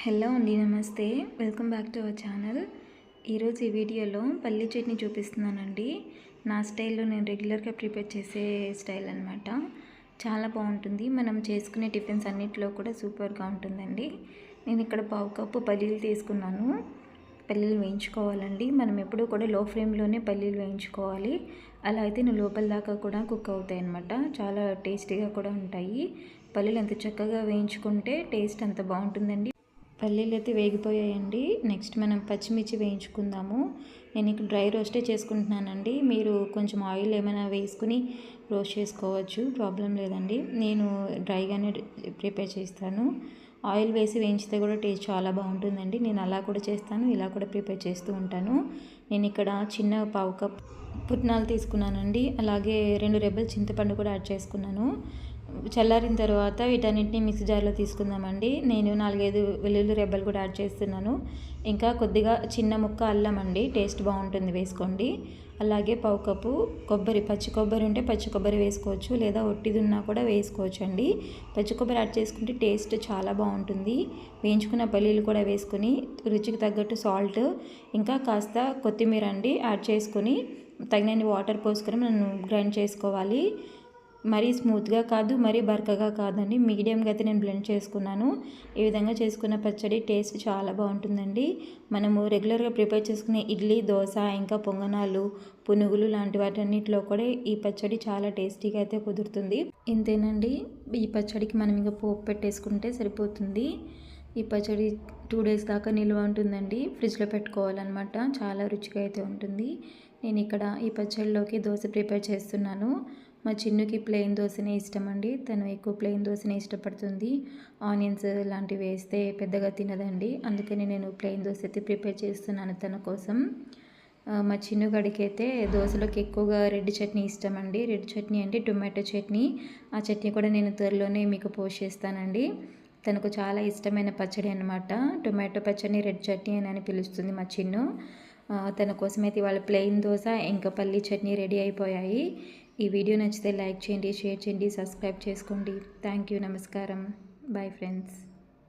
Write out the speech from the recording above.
Hello అండి నమస్తే. Welcome back to our channel. ఈరోజు ఈ వీడియోలో పల్లీ చట్నీ చూపిస్తున్నానండి. నా స్టైల్లో నేను రెగ్యులర్గా ప్రిపేర్ చేసే స్టైల్ అనమాట చాలా బాగుంటుంది. మనం చేసుకునే టిఫిన్స్ అన్నిటిలో కూడా సూపర్గా ఉంటుందండి. నేను ఇక్కడ పావు కప్పు పల్లీలు తీసుకున్నాను. పల్లీలు వేయించుకోవాలండి. మనం ఎప్పుడూ కూడా లో ఫ్లేమ్లోనే పల్లీలు వేయించుకోవాలి. అలా అయితే నువ్వు లోపల దాకా కూడా కుక్ అవుతాయి అనమాట చాలా టేస్టీగా కూడా ఉంటాయి. పల్లీలు ఎంత చక్కగా వేయించుకుంటే టేస్ట్ అంత బాగుంటుందండి. పల్లీలు అయితే వేగిపోయాయండి. నెక్స్ట్ మనం పచ్చిమిర్చి వేయించుకుందాము. నేను ఇక్కడ డ్రై రోస్టే చేసుకుంటున్నానండి. మీరు కొంచెం ఆయిల్ ఏమైనా వేసుకుని రోస్ట్ చేసుకోవచ్చు. ప్రాబ్లం లేదండి. నేను డ్రైగానే ప్రిపేర్ చేస్తాను. ఆయిల్ వేసి వేయించితే కూడా టేస్ట్ చాలా బాగుంటుందండి. నేను అలా కూడా చేస్తాను. ఇలా కూడా ప్రిపేర్ చేస్తూ ఉంటాను. నేను ఇక్కడ చిన్న పావు కప్ పుట్నాలు తీసుకున్నానండి. అలాగే రెండు రెబ్బలు చింతపండు కూడా యాడ్ చేసుకున్నాను. చల్లారిన తర్వాత వీటన్నింటిని మిక్సీ జార్లో తీసుకుందామండి. నేను నాలుగైదు వెల్లుల్లి రెబ్బలు కూడా యాడ్ చేస్తున్నాను. ఇంకా కొద్దిగా చిన్న ముక్క అల్లం అండి. టేస్ట్ బాగుంటుంది వేసుకోండి. అలాగే పావు కప్పు కొబ్బరి పచ్చి కొబ్బరి ఉంటే పచ్చి కొబ్బరి వేసుకోవచ్చు. లేదా ఒట్టిది ఉన్నా కూడా వేసుకోవచ్చు అండి పచ్చి కొబ్బరి యాడ్ చేసుకుంటే టేస్ట్ చాలా బాగుంటుంది. వేయించుకున్న పల్లీలు కూడా వేసుకొని రుచికి తగ్గట్టు సాల్ట్ ఇంకా కాస్త కొత్తిమీర అండి యాడ్ చేసుకొని తగినన్ని వాటర్ పోసుకొని మనం గ్రైండ్ చేసుకోవాలి. మరీ స్మూత్గా కాదు మరీ బరకగా కాదండి. మీడియంగా అయితే నేను బ్లెండ్ చేసుకున్నాను. ఈ విధంగా చేసుకున్న పచ్చడి టేస్ట్ చాలా బాగుంటుందండి. మనము రెగ్యులర్గా ప్రిపేర్ చేసుకునే ఇడ్లీ దోశ ఇంకా పొంగనాలు పునుగులు లాంటి వాటన్నిటిలో కూడా ఈ పచ్చడి చాలా టేస్టీగా అయితే కుదురుతుంది. ఇంతేనండి. ఈ పచ్చడికి మనం ఇంకా పోపు పెట్టేసుకుంటే సరిపోతుంది. ఈ పచ్చడి టూ డేస్ దాకా నిల్వ ఉంటుందండి. ఫ్రిడ్జ్లో పెట్టుకోవాలన్నమాట. చాలా రుచిగా అయితే ఉంటుంది. నేను ఇక్కడ ఈ పచ్చడిలోకి దోశ ప్రిపేర్ చేస్తున్నాను. మా చిన్నుకి ప్లెయిన్ దోశనే ఇష్టం అండి తను ఎక్కువ ప్లెయిన్ దోశనే ఇష్టపడుతుంది. ఆనియన్స్ లాంటివి వేస్తే పెద్దగా తినదండి. అందుకని నేను ప్లెయిన్ దోశ అయితే ప్రిపేర్ చేస్తున్నాను తన కోసం. మా చిన్ను అయితే దోశలోకి ఎక్కువగా రెడ్ చట్నీ ఇష్టం అండి రెడ్ చట్నీ అంటే టొమాటో చట్నీ. ఆ చట్నీ కూడా నేను త్వరలోనే మీకు పోస్ట్ చేస్తానండి. తనకు చాలా ఇష్టమైన పచ్చడి అనమాట టొమాటో పచ్చడిని రెడ్ చట్నీ అని పిలుస్తుంది మా చిన్ను. తన కోసం అయితే ఇవాళ ప్లెయిన్ దోశ ఇంకా పల్లీ చట్నీ రెడీ అయిపోయాయి. ఈ వీడియో నచ్చితే లైక్ చేయండి షేర్ చేయండి సబ్స్క్రైబ్ చేసుకోండి. థ్యాంక్ యూ నమస్కారం. Bye friends